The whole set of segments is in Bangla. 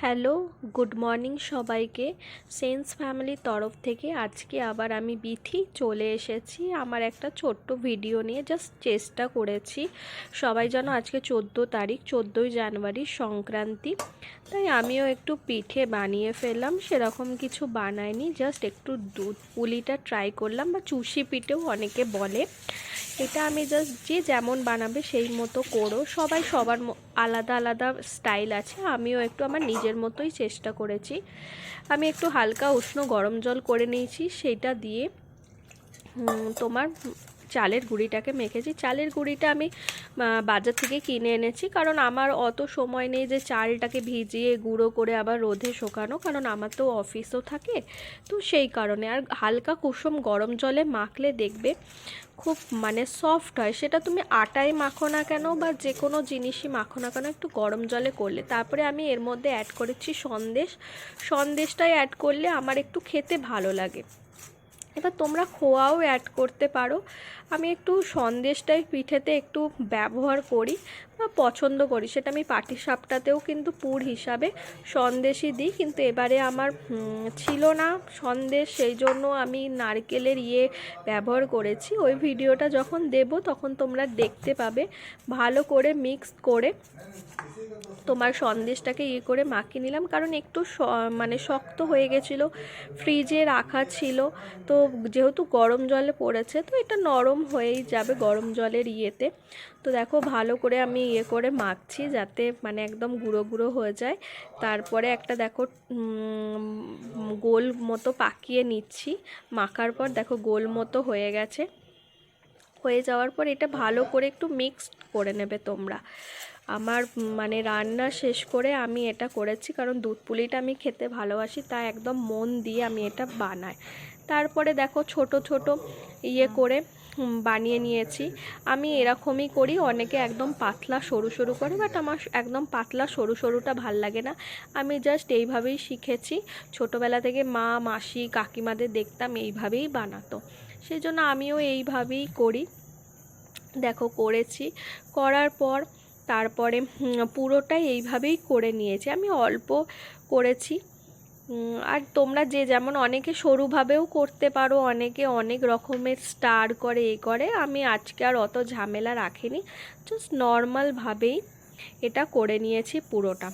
হ্যালো, গুড মর্নিং সবাইকে। সেন্স ফ্যামিলির তরফ থেকে আজকে আবার আমি বিথি চলে এসেছি আমার একটা ছোট্ট ভিডিও নিয়ে। জাস্ট চেষ্টা করেছি সবাই যেন আজকে চোদ্দ তারিখ, চোদ্দোই জানুয়ারি সংক্রান্তি। তাই আমিও একটু পিঠে বানিয়ে ফেললাম, সেরকম কিছু বানাইনি। জাস্ট একটু দুধ পুলিটা ট্রাই করলাম, বা চুষি পিঠেও অনেকে বলে। এটা আমি জাস্ট যে যেমন বানাবে সেই মতো করো। সবাই সবার আলাদা আলাদা স্টাইল আছে। আমিও একটু আমার নিজের মতোই চেষ্টা করেছি। আমি একটু হালকা উষ্ণ গরম জল করে নিয়েছি। সেটা দিয়ে তোমার চালের গুঁড়িটাকে মেখেছি। চালের গুঁড়িটা আমি বাজার থেকে কিনে এনেছি। কারণ আমার অত সময় নেই যে চালটাকে ভিজিয়ে গুঁড়ো করে আবার রোদে শোকানো। কারণ আমার তো অফিসও থাকে। তো সেই কারণে। আর হালকা কুসুম গরম জলে মাখলে দেখবে খুব মানে সফট হয়। সেটা তুমি আটায় মাখো না কেন বা যে কোনো জিনিসই মাখো না কেন, একটু গরম জলে করলে। তারপরে আমি এর মধ্যে অ্যাড করেছি সন্দেশ। সন্দেশটাই অ্যাড করলে আমার একটু খেতে ভালো লাগে। এবার তোমরা খোয়াও অ্যাড করতে পারো। আমি একটু সন্দেশটাই পিঠেতে একটু ব্যবহার করি বা পছন্দ করি। সেটা আমি পাটি সাপটাতেও কিন্তু পুর হিসাবে সন্দেশই দিই। কিন্তু এবারে আমার ছিল না সন্দেশ, সেই জন্য আমি নারকেলের ইয়ে ব্যবহার করেছি। ওই ভিডিওটা যখন দেব তখন তোমরা দেখতে পাবে। ভালো করে মিক্স করে তোমার সন্দেশটাকে ইয়ে করে মাখিয়ে নিলাম। কারণ একটু মানে শক্ত হয়ে গেছিল ফ্রিজে রাখা ছিল। তো যেহেতু গরম জলে পড়েছে, তো এটা নরম হয়েই যাবে গরম জলের ইয়েতে। তো দেখো ভালো করে আমি ইয়ে করে মাখছি যাতে মানে একদম গুঁড়ো গুঁড়ো হয়ে যায়। তারপরে একটা দেখো গোল মতো পাকিয়ে নিচ্ছি। মাখার পর দেখো গোল মতো হয়ে গেছে। হয়ে যাওয়ার পর এটা ভালো করে একটু মিক্সড করে নেবে তোমরা। আমার মানে রান্না শেষ করে আমি এটা করেছি। কারণ দুধ পুলিটা আমি খেতে ভালোবাসি, তাই একদম মন দিয়ে আমি এটা বানাই। তারপরে দেখো ছোট ছোট ইয়ে করে বানিয়ে নিয়েছি। আমি এরকমই করি, অনেকে একদম পাতলা সরু সরু করে বাট আমার একদম পাতলা সরু, সরুটা ভালো লাগে না। আমি জাস্ট এইভাবেই শিখেছি। ছোটোবেলা থেকে মা, মাসি, কাকিমাদের দেখতাম এইভাবেই বানাতো। সেই জন্য আমিও এইভাবেই করি। দেখো করেছি। করার পর তারপরে পুরোটাই এইভাবেই করে নিয়েছি। আমি অল্প করেছি। আর তোমরা যে যেমন অনেকে সরুভাবেও করতে পারো, অনেকে অনেক রকমের স্টার করে, এ করে, আমি আজকে আর অত ঝামেলা রাখিনি। জাস্ট নর্মালভাবেই এটা করে নিয়েছি পুরোটা।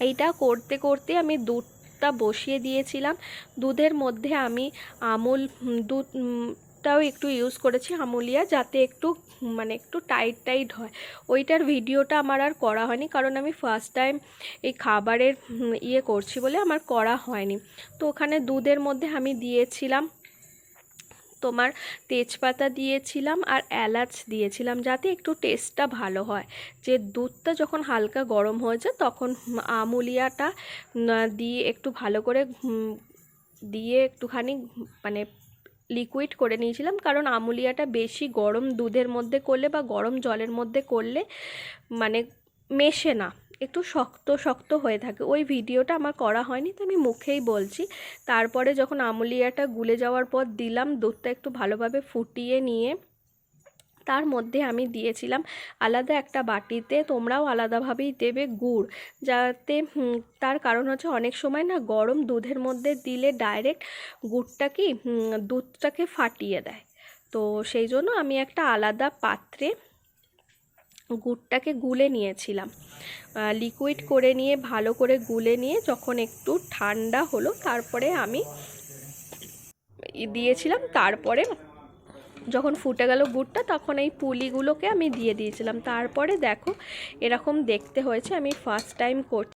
এইটা করতে করতে আমি দুধটা বসিয়ে দিয়েছিলাম। দুধের মধ্যে আমি আমুল দুধ উম, টাও একটু ইউজ করেছি আমুলিয়া যাতে একটু মানে একটু টাইট টাইট হয়। ওইটার ভিডিওটা আমার আর করা হয়নি কারণ আমি ফার্স্ট টাইম এই খাবারের ইয়ে করছি বলে আমার করা হয়নি। তো ওখানে দুধের মধ্যে আমি দিয়েছিলাম তোমার তেজপাতা দিয়েছিলাম আর এলাচ দিয়েছিলাম যাতে একটু টেস্টটা ভালো হয়। যে দুধটা যখন হালকা গরম হয়ে যায় তখন আমুলিয়াটা দিয়ে একটু ভালো করে দিয়ে একটুখানি মানে লিকুইড করে নিয়েছিলাম। কারণ আমুলিয়াটা বেশি গরম দুধের মধ্যে করলে বা গরম জলের মধ্যে করলে মানে মেশে না, একটু শক্ত শক্ত হয়ে থাকে। ওই ভিডিওটা আমার করা হয়নি, তো আমি মুখেই বলছি। তারপরে যখন আমুলিয়াটা গুলে যাওয়ার পর দিলাম, দুধটা একটু ভালোভাবে ফুটিয়ে নিয়ে তার মধ্যে আমি দিয়েছিলাম আলাদা একটা বাটিতে, তোমরাও আলাদাভাবেই দেবে গুড়। যাতে তার কারণ হচ্ছে অনেক সময় না গরম দুধের মধ্যে দিলে ডাইরেক্ট গুড়টা কি দুধটাকে ফাটিয়ে দেয়। তো সেই জন্য আমি একটা আলাদা পাত্রে গুড়টাকে গুলে নিয়েছিলাম। লিকুইড করে নিয়ে, ভালো করে গুলে নিয়ে যখন একটু ঠান্ডা হলো, তারপরে আমি দিয়েছিলাম, তারপরে যখন ফুটে গেল গুড়টা, তখন এই পুলিগুলোকে আমি দিয়ে দিয়েছিলাম। তারপরে দেখো, এরকম দেখতে হয়েছে। আমি ফার্স্ট টাইম করছি।